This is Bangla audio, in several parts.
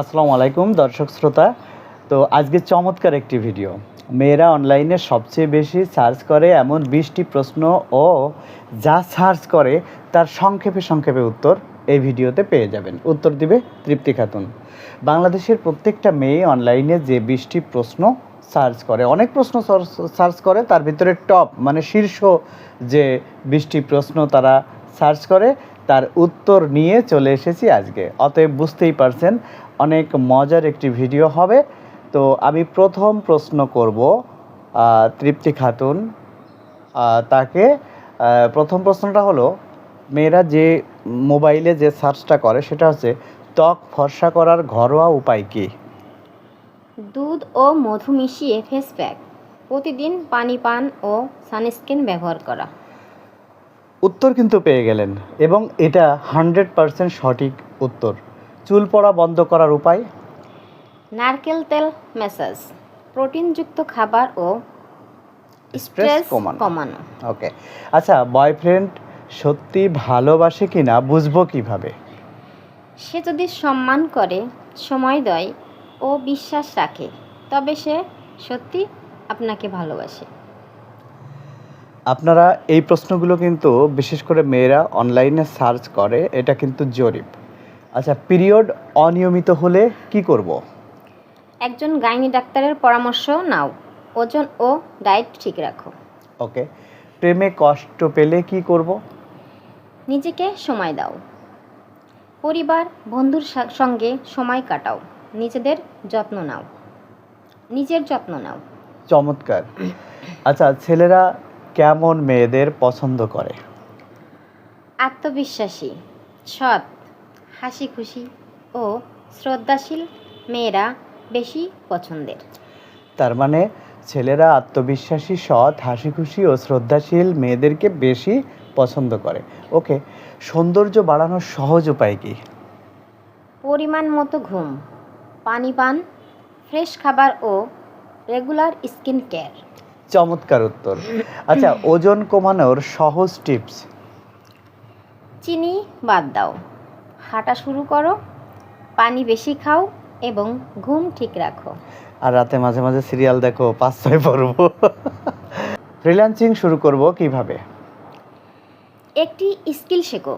আসসালামু আলাইকুম, দর্শক শ্রোতা। তো আজকে চমৎকার একটি ভিডিও। মেয়েরা অনলাইনে সবচেয়ে বেশি সার্চ করে এমন বিশটি প্রশ্ন ও যা সার্চ করে তার সংক্ষেপে সংক্ষেপে উত্তর এই ভিডিওতে পেয়ে যাবেন। উত্তর দিবে তৃপ্তি খাতুন। বাংলাদেশের প্রত্যেকটা মেয়ে অনলাইনে যে বিশটি প্রশ্ন সার্চ করে, অনেক প্রশ্ন সার্চ করে, তার ভিতরে টপ মানে শীর্ষ যে বিশটি প্রশ্ন তারা সার্চ করে, তার উত্তর নিয়ে চলে এসেছি আজকে। অতএব বুঝতেই পারছেন অনেক মজার একটি ভিডিও হবে। তো আমি প্রথম প্রশ্ন করব তৃপ্তি খাতুন তাকে প্রথম প্রশ্নটা হলো মেয়েরা যে মোবাইলে যে সার্চটা করে সেটা হচ্ছে ত্বক ফর্সা করার ঘরোয়া উপায় কী? দুধ ও মধু মিশিয়ে ফেস প্যাক প্রতিদিন পানি পান ও সানস্ক্রিন ব্যবহার করা। উত্তর কিন্তু পেয়ে গেলেন এবং এটা হান্ড্রেড পারসেন্ট সঠিক উত্তর। চুল পড়া বন্ধ করার উপায়? নারকেল তেল ম্যাসাজ প্রোটিনযুক্ত খাবার ও স্ট্রেস কমানো। কমানো। ওকে আচ্ছা বয়ফ্রেন্ড সত্যি ভালোবাসে কিনা বুঝব কীভাবে? সে যদি সম্মান করে সময় দেয় ও বিশ্বাস রাখে তবে সে সত্যি আপনাকে ভালোবাসে। আপনারা এই প্রশ্নগুলো কিন্তু বিশেষ করে মেয়েরা অনলাইনে সার্চ করে এটা কিন্তু জরিপ। আচ্ছা পিরিয়ড অনিয়মিত হলে কি করব? একজন গাইনি ডাক্তারের পরামর্শ নাও। ওজন ও ডায়েট ঠিক রাখো। ওকে প্রেমে কষ্ট পেলে কি করব? নিজেকে সময় দাও। পরিবার বন্ধুর সঙ্গে সময় কাটাও। নিজেদের যত্ন নাও। নিজের যত্ন নাও। চমৎকার। আচ্ছা ছেলেরা কেমন মেয়েদের পছন্দ করে? আত্মবিশ্বাসী সৎ হাসি খুশি ও শ্রদ্ধাশীল মেয়েরা বেশি পছন্দের। তার মানে ছেলেরা আত্মবিশ্বাসী সৎ হাসি খুশি ও শ্রদ্ধাশীল মেয়েদেরকে বেশি পছন্দ করে। ওকে সৌন্দর্য বাড়ানোর সহজ উপায় কি? পরিমাণ মতো ঘুম পানি পান ফ্রেশ খাবার ও রেগুলার স্কিন কেয়ার। চমৎকার উত্তর। আচ্ছা ওজন কমানোর সহজ টিপস? চিনি বাদ দাও। হাঁটা শুরু করো পানি বেশি খাও এবং ঘুম ঠিক রাখো। আর রাতে মাঝে মাঝে সিরিয়াল দেখো পাঁচ ছয় পড়ব ফ্রিল্যান্সিং শুরু করব কীভাবে? একটি স্কিল শেখো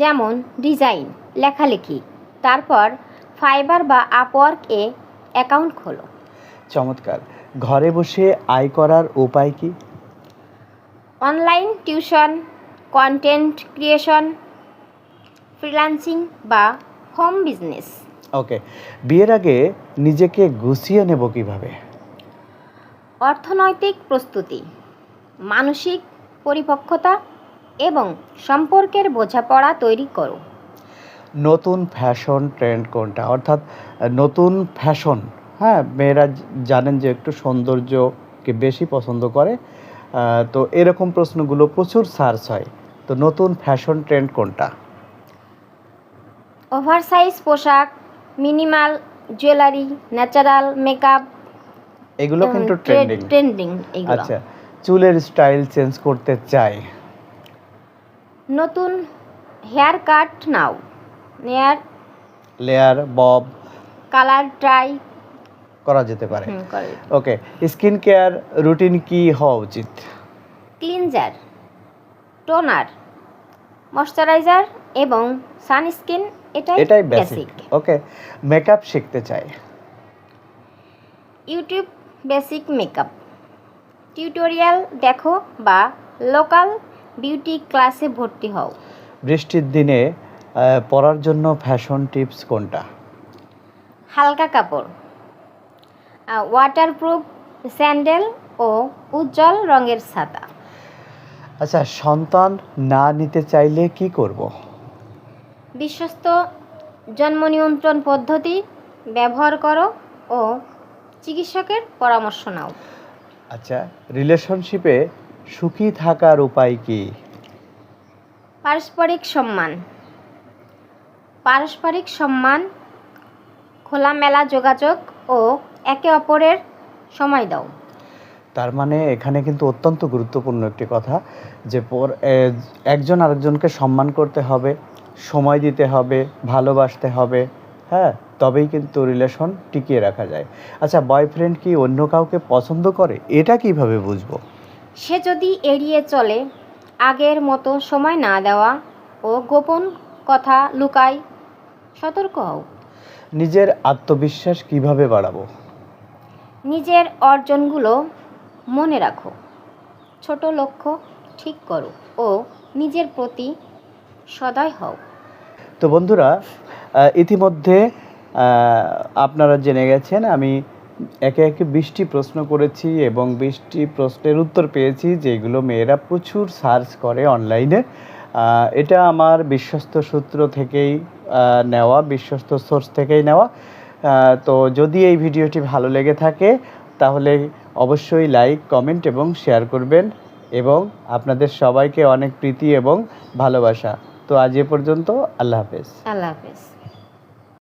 যেমন ডিজাইন লেখালেখি। তারপর ফাইবার বা আপওয়ার্ক এ অ্যাকাউন্ট খোলো। চমৎকার। ঘরে বসে আয় করার উপায় কি? Online tuition content creation freelancing বা হোম বিজনেস ওকে বিয়ের আগে নিজেকে গুছিয়ে নেব কীভাবে? অর্থনৈতিক প্রস্তুতি মানসিক পরিপক্কতা এবং সম্পর্কের বোঝাপড়া তৈরি করো। নতুন ফ্যাশন ট্রেন্ড কোনটা? অর্থাৎ নতুন ফ্যাশন হ্যাঁ মেয়েরা জানেন যে একটু সৌন্দর্যকে বেশি পছন্দ করে। তো এরকম প্রশ্নগুলো প্রচুর সার্চ হয়। তো নতুন ফ্যাশন ট্রেন্ড কোনটা? ওভারসাইজ পোশাক মিনিমাল জুয়েলারি ন্যাচারাল মেকআপ এগুলো কিন্তু ট্রেন্ডিং। ট্রেন্ডিং এগুলো। আচ্ছা চুলের স্টাইল চেঞ্জ করতে চাই। নতুন হেয়ার কাট নাও। নেয়ার লেয়ার বব। Colour try. করা যেতে পারে। ওকে স্কিন কেয়ার রুটিন কি হওয়া উচিত? ক্লিনজার টোনার ময়শ্চারাইজার এবং সানস্ক্রিন এটাই এটাই বেসিক ওকে মেকআপ শিখতে চাই। ইউটিউব বেসিক মেকআপ টিউটোরিয়াল দেখো বা লোকাল বিউটি ক্লাসে ভর্তি হও। বৃষ্টির দিনে পরার জন্য ফ্যাশন টিপস কোনটা? হালকা কাপড়। ওয়াটারপ্রুফ স্যান্ডেল ও উজ্জ্বল রঙের ছাতা। আচ্ছা সন্তান না নিতে চাইলে কি করব? বিশ্বস্ত জন্ম নিয়ন্ত্রণ পদ্ধতি ব্যবহার করো ও চিকিৎসকের পরামর্শ নাও। আচ্ছা রিলেশনশিপে সুখী থাকার উপায় কি? পারস্পরিক সম্মান। পারস্পরিক সম্মান খোলামেলা যোগাযোগ ও একে অপরের সময় দাও। তার মানে এখানে কিন্তু অত্যন্ত গুরুত্বপূর্ণ একটি কথা যে পর একজন আরেকজনকে সম্মান করতে হবে। সময় দিতে হবে ভালোবাসতে হবে হ্যাঁ? তবেই কিন্তু রিলেশন টিকিয়ে রাখা যায়। আচ্ছা বয়ফ্রেন্ড কি অন্য কাউকে পছন্দ করে? এটা কীভাবে বুঝব? সে যদি এড়িয়ে চলে আগের মতো সময় না দেওয়া ও গোপন কথা লুকায় সতর্ক হও। নিজের আত্মবিশ্বাস কীভাবে বাড়াবো? নিজের অর্জনগুলো মনে রাখো। ছোট লক্ষ্য ঠিক করো ও নিজের প্রতি সদয় হও। তো বন্ধুরা ইতিমধ্যে আপনারা জেনে গেছেন, আমি একে একে বৃষ্টি প্রশ্ন করেছি এবং বৃষ্টি প্রশ্নের উত্তর পেয়েছি, যেগুলো মেয়েরা প্রচুর সার্চ করে অনলাইনে। এটা আমার বিশ্বস্ত সূত্র থেকেই নেওয়া, বিশ্বস্ত সোর্স থেকেই নেওয়া। তো যদি এই ভিডিওটি ভালো লেগে থাকে, তাহলে অবশ্যই লাইক, কমেন্ট এবং শেয়ার করবেন এবং আপনাদের সবাইকে অনেক প্রীতি এবং ভালোবাসা। তো আজ এ পর্যন্ত আল্লাহ হাফেজ। আল্লাহ হাফেজ।